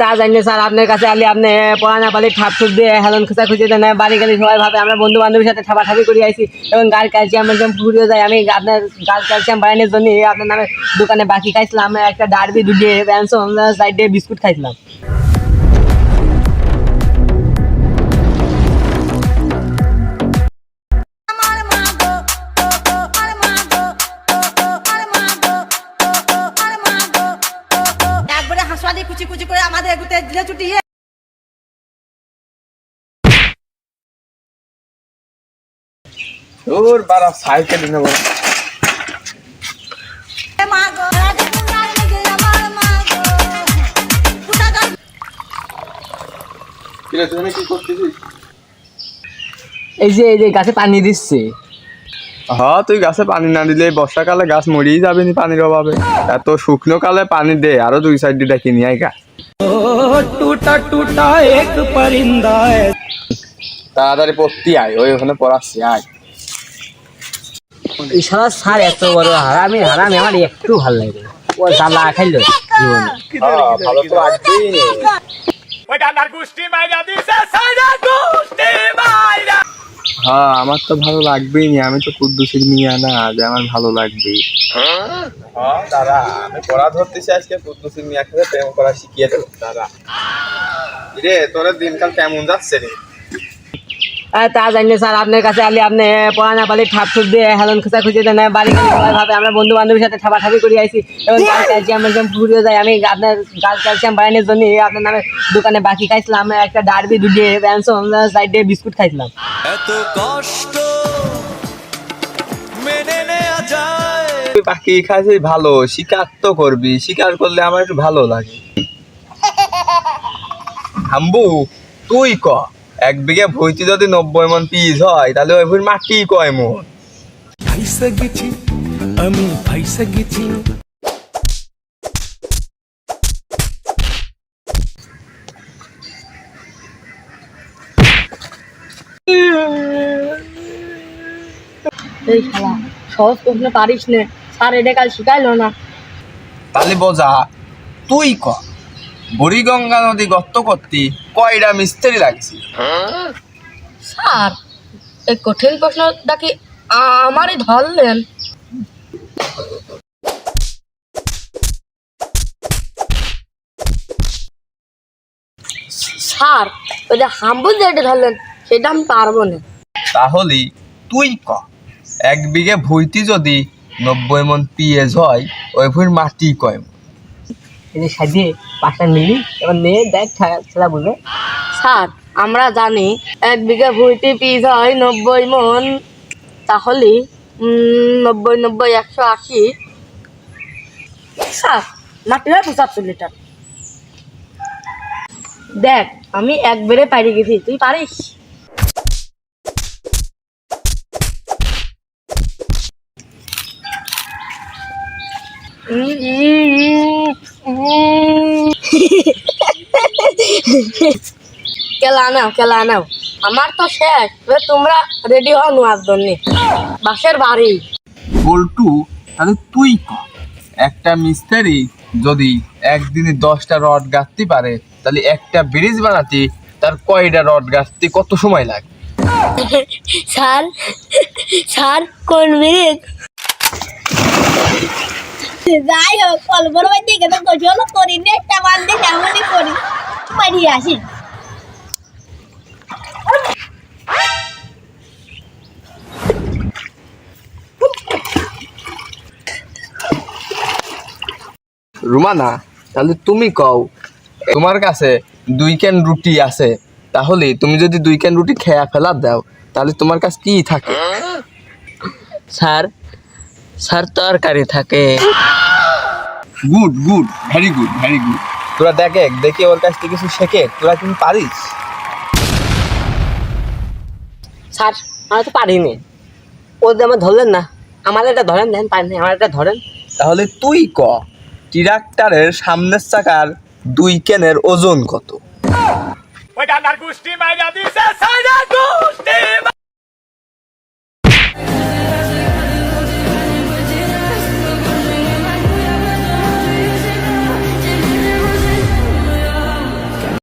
তা জানি স্যার, আপনার কাছে আলি, আপনি পড়া না পালি ঠাপ ঠুপ দিয়ে হেলন খোঁচা খুঁজে দেন বাড়ি গেলে সবাই ভাবে, আমরা বন্ধু বান্ধবের সাথে ঠাপাঠাপি করে আইছি, এবং গাল ক্যালসিয়াম একদম ফুরিয়ে যায়। আমি আপনার গাল ক্যালসিয়াম বাড়ানোর জন্য আপনার নামে দোকানে বাকি খাইছিলাম, একটা ডারবি দুটিয়ে ব্যানসন দিয়ে বিস্কুট খাইছিলাম। কুচি কুচি করে আমাদের এগুতে দিলে ছুটিয়ে তোর বারা সাইকেল নেব মা গো রাজা কুমার লেগে আমার মা গো ফুটা গাছ কিরে তুমি কি করতেছিস? এই যে এই যে গাছে পানি দিচ্ছে। হ্যাঁ তুই গাছে পানি না দিলে বর্ষাকালে গাছ মরিয়ে যাবে নি পানির অভাবে। এত শুকনো কালে পানি দে আরও দুই সাইড দুটা কিনি আয় গাছ টুটা টুটা এক পরিন্দায় তাড়াতাড়ি পড়তি আই ওই ওখানে পড়াচ্ছি আয়। ইশারা সার এত বড় হারামি হারামি আমার একটু ভালো লাগে ও জ্বালা খাইলো জীবনে। ভালো তো আছি ওই ডান্ডার গুষ্টি মাইরা দিছে সাইডা গুষ্টি মাইরা হ্যাঁ আমার তো ভালো লাগবেই নি। আমি তো কুদ্দুসির মিয়া না, যে আমার ভালো লাগবে হ্যাঁ দাদা আমি পড়া ধরতেছি আজকে কুদ্দুসের মিয়া খেলে প্রেম করা শিখিয়ে দেবো দাদা রে তোর দিনকাল কেমন যাচ্ছে রে? তা জানি স্যার আপনার কাছে আলি আপনি পড়া না পালি ঠাপ ঠুপ দিয়ে হেলন খুঁজা খুঁজে দেন বাড়ি ভাবে আমরা বন্ধু বান্ধবের সাথে ঠাপাঠাপি করে আইছি। এবং গাল ক্যালসিয়াম একদম ফুরিয়ে যায় আমি আপনার গাল ক্যালসিয়াম বাড়ানোর জন্য আপনার নামে দোকানে বাকি খাইছিলাম একটা ডারবি ব্যানসন সাইডে বিস্কুট খাইছিলাম। এত কষ্ট মেনে নেওয়া যায়। খাইছিস ভালো শিকার তো করবি শিকার করলে আমার একটু ভালো লাগে। হাম্বু তুই ক? এক বিঘা ভুইতে যদি নব্বই মন পিস হয় তাহলে ওই ভুঁই মাটি কয় মন? ফাইসা গেছি আমি ফাইসা গেছি এই শালা সহজ প্রশ্ন পারিস নে। স্যার এটা কাল শিখাইলো না। তাহলে বোঝা তুই ক? বুড়িগঙ্গা নদী গর্ত করতি কয়টা মিস্ত্রি লাগছে? স্যার এই কঠিন প্রশ্নটা কি আমারই ধরলেন? স্যার ওই যে হাম্বুল যেটা ধরলেন সেটা আমি পারব না। তাহলে তুই ক? এক বিঘে ভুইতি যদি নব্বই মন পিএস হয় ওই ভুঁই মাটি কয় এই যে সাইডে পাঁচটা এবার মেয়ে দেখ ছেলা বুঝবে স্যার, আমরা জানি এক বিঘা পিস হয় নব্বই মন। তাহলে নব্বই নব্বই, একশো আশি। স্যার পঁচাত্তর লিটার। দেখ, আমি একবারে পারি গেছি, তুই পারিস? কেলা নাও কেলা নাও। আমার তো শেষ এবার তোমরা রেডি হও নোয়ার জন্যে। বাসের বাড়ি। বল্টু তাহলে তুই ক? একটা মিস্ত্রি যদি একদিনে দশটা রড গাঁথতে পারে তাহলে একটা ব্রিজ বানাতে তার কয়টা রড গাঁথতে কত সময় লাগে? স্যার স্যার কোন মিনিট যাই হোক কল্পর বাই দিকে তো গোসল করি নে একটা বান্ধে তেমনই করি। আসি। রুমানা তাহলে তুমি কও তোমার কাছে দুই ক্যান রুটি আছে তাহলে তুমি যদি দুই ক্যান রুটি খেয়া ফেলা দাও তাহলে তোমার কাছে কি থাকে? স্যার স্যার তরকারি থাকে। Good good very good very good তোরা দেখে দেখে ওর কাছ থেকে কিছু শেখে। তোরা কিন্তু পারিস? স্যার আমি তো পারিনি। ও যে আমার ধরলেন না আমার এটা ধরেন দেন পারেন আমার এটা ধরেন। তাহলে তুই ক ট্রাক্টরের সামনের চাকার দুই কেনের ওজন কত?